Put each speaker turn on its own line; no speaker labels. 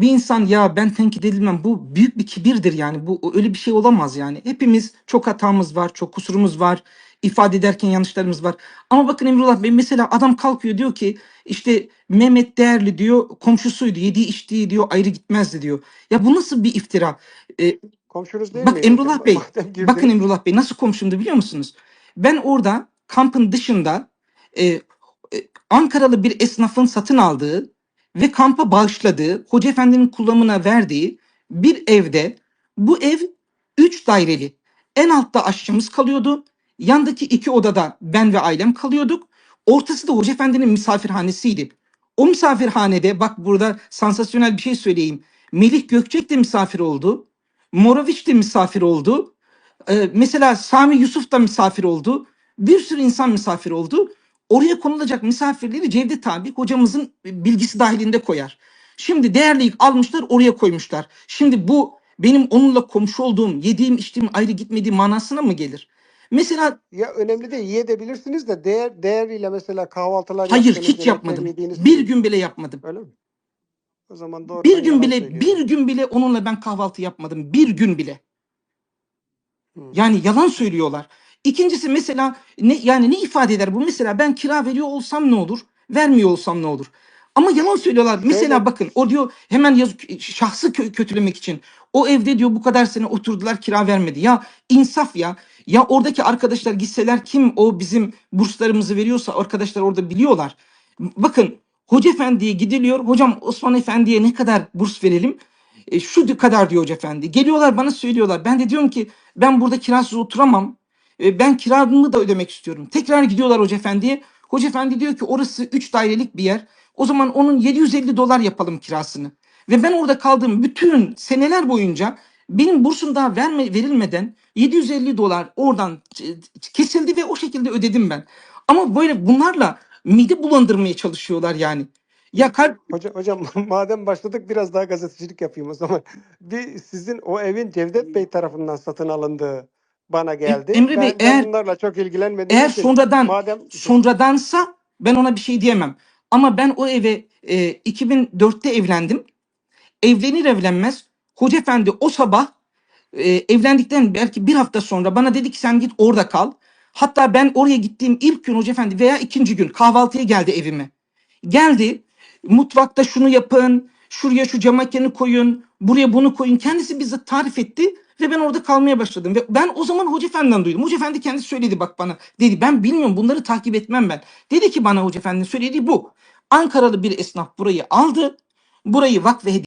bir insan ya ben tenkit edilmem bu büyük bir kibirdir yani bu öyle bir şey olamaz yani. Hepimiz çok hatamız var, çok kusurumuz var, ifade ederken yanlışlarımız var. Ama bakın Emrullah Bey mesela adam kalkıyor diyor ki işte Mehmet değerli diyor komşusuydu yediği içtiği diyor ayrı gitmezdi diyor. Ya bu nasıl bir iftira? Ee,
Komşunuz değil
Bak
miydi?
Emrullah Bey, bakın Emrullah Bey nasıl komşumdu biliyor musunuz? Ben orada kampın dışında e, e, Ankaralı bir esnafın satın aldığı ve kampa bağışladığı, Hoca Efendi'nin kullanımına verdiği bir evde bu ev üç daireli. En altta aşçımız kalıyordu. Yandaki iki odada ben ve ailem kalıyorduk. Ortası da Hoca Efendi'nin misafirhanesiydi. O misafirhanede bak burada sansasyonel bir şey söyleyeyim. Melih Gökçek de misafir oldu. Moroviç de misafir oldu. Ee, mesela Sami Yusuf da misafir oldu. Bir sürü insan misafir oldu. Oraya konulacak misafirleri Cevdet abi hocamızın bilgisi dahilinde koyar. Şimdi değerli almışlar oraya koymuşlar. Şimdi bu benim onunla komşu olduğum, yediğim içtiğim ayrı gitmediği manasına mı gelir? Mesela
Ya önemli değil yiyebilirsiniz de değer değeriyle mesela kahvaltılar
hayır hiç yapmadım.
yediğiniz
Bir gün bile yapmadım.
Öyle mi? O zaman doğru.
Bir gün bile bir gün bile onunla ben kahvaltı yapmadım. Bir gün bile. Yani yalan söylüyorlar. İkincisi mesela ne yani ne ifade eder bu? Mesela ben kira veriyor olsam ne olur? Vermiyor olsam ne olur? Ama yalan söylüyorlar. Mesela
Şöyle-
bakın o diyor hemen yazık şahsı kö- kötülemek için. O evde diyor bu kadar sene oturdular kira vermedi. Ya insaf ya. Ya oradaki arkadaşlar gitseler kim o bizim burslarımızı veriyorsa arkadaşlar orada biliyorlar. Bakın Hoca Efendi'ye gidiliyor. Hocam Osman Efendi'ye ne kadar burs verelim? E, şu kadar diyor Hoca Efendi. Geliyorlar bana söylüyorlar. Ben de diyorum ki ben burada kirasız oturamam. E, ben kiramı da ödemek istiyorum. Tekrar gidiyorlar Hoca Efendi'ye. Hoca Efendi diyor ki orası 3 dairelik bir yer. O zaman onun 750 dolar yapalım kirasını. Ve ben orada kaldığım bütün seneler boyunca benim bursum daha verme, verilmeden 750 dolar oradan kesildi ve o şekilde ödedim ben. Ama böyle bunlarla mide bulandırmaya çalışıyorlar yani. Ya kar
Hoca, hocam madem başladık biraz daha gazetecilik yapayım o zaman. Bir sizin o evin Cevdet Bey tarafından satın alındığı bana geldi.
Emre Bey,
ben, ben
eğer-
bunlarla çok ilgilenmediğim
eğer
için
sonradan
madem
sonradansa ben ona bir şey diyemem. Ama ben o eve e, 2004'te evlendim. Evlenir evlenmez Hoca Efendi o sabah e, evlendikten belki bir hafta sonra bana dedi ki sen git orada kal. Hatta ben oraya gittiğim ilk gün Hoca Efendi veya ikinci gün kahvaltıya geldi evime. Geldi mutfakta şunu yapın, şuraya şu cam koyun, buraya bunu koyun. Kendisi bizzat tarif etti ve ben orada kalmaya başladım. Ve ben o zaman Hoca Efendi'den duydum. Hoca Efendi kendisi söyledi bak bana. Dedi ben bilmiyorum bunları takip etmem ben. Dedi ki bana Hoca Efendi'nin söylediği bu. Ankaralı bir esnaf burayı aldı. Burayı vakfe